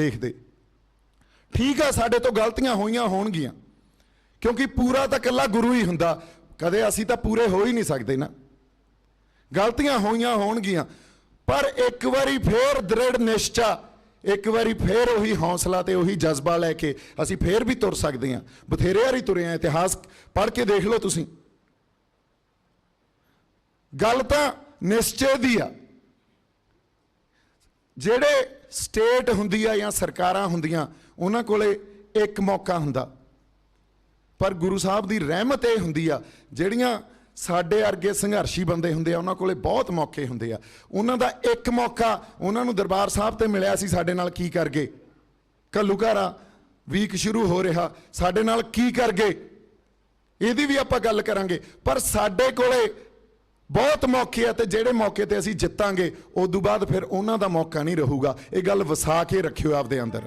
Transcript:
ਦੇਖਦੇ। ਠੀਕ ਆ, ਸਾਡੇ ਤੋਂ ਗਲਤੀਆਂ ਹੋਈਆਂ ਹੋਣਗੀਆਂ। ਕਿਉਂਕਿ ਪੂਰਾ ਤਾਂ ਇਕੱਲਾ ਗੁਰੂ ਹੀ ਹੁੰਦਾ। ਕਦੇ ਅਸੀਂ ਤਾਂ ਪੂਰੇ ਹੋ ਹੀ ਨਹੀਂ ਸਕਦੇ ਨਾ। ਗਲਤੀਆਂ ਹੋਈਆਂ ਹੋਣਗੀਆਂ। ਪਰ ਇੱਕ ਵਾਰੀ ਫੇਰ ਦ੍ਰਿੜ ਨਿਸ਼ਚਾ, ਇੱਕ ਵਾਰੀ ਫੇਰ ਉਹੀ ਹੌਸਲਾ ਤੇ ਉਹੀ ਜਜ਼ਬਾ ਲੈ ਕੇ ਅਸੀਂ ਫੇਰ ਵੀ ਤੁਰ ਸਕਦੇ ਹਾਂ। ਬਥੇਰੇ ਵਾਰੀ ਤੁਰੇ ਆ ਇਤਿਹਾਸ ਪੜ੍ਹ ਕੇ ਦੇਖ ਲਓ ਤੁਸੀਂ। ਗੱਲ ਤਾਂ ਨਿਸ਼ਚੇ ਦੀ ਆ। ਜਿਹੜੇ ਸਟੇਟ ਹੁੰਦੀ ਆ ਜਾਂ ਸਰਕਾਰਾਂ ਹੁੰਦੀਆਂ, ਉਹਨਾਂ ਕੋਲੇ ਇੱਕ ਮੌਕਾ ਹੁੰਦਾ। ਪਰ ਗੁਰੂ ਸਾਹਿਬ ਦੀ ਰਹਿਮਤ ਇਹ ਹੁੰਦੀ ਆ, ਜਿਹੜੀਆਂ ਸਾਡੇ ਅਰਗੇ ਸੰਘਰਸ਼ੀ ਬੰਦੇ ਹੁੰਦੇ ਆ, ਉਹਨਾਂ ਕੋਲੇ ਬਹੁਤ ਮੌਕੇ ਹੁੰਦੇ ਆ। ਉਹਨਾਂ ਦਾ ਇੱਕ ਮੌਕਾ, ਉਹਨਾਂ ਨੂੰ ਦਰਬਾਰ ਸਾਹਿਬ ਤੇ ਮਿਲਿਆ ਸੀ, ਸਾਡੇ ਨਾਲ ਕੀ ਕਰ ਗਏ? ਘੱਲੂਘਾਰਾ ਵੀਕ ਸ਼ੁਰੂ ਹੋ ਰਿਹਾ, ਸਾਡੇ ਨਾਲ ਕੀ ਕਰ ਗਏ? ਇਹਦੀ ਵੀ ਆਪਾਂ ਗੱਲ ਕਰਾਂਗੇ। ਪਰ ਸਾਡੇ ਕੋਲੇ ਬਹੁਤ ਮੌਕੇ ਆ ਤੇ ਜਿਹੜੇ ਮੌਕੇ ਤੇ ਅਸੀਂ ਜਿੱਤਾਂਗੇ ਉਸ ਤੋਂ ਬਾਅਦ ਫਿਰ ਉਹਨਾਂ ਦਾ ਮੌਕਾ ਨਹੀਂ ਰਹੂਗਾ। ਇਹ ਗੱਲ ਵਸਾ ਕੇ ਰੱਖਿਓ ਆਪਦੇ ਅੰਦਰ।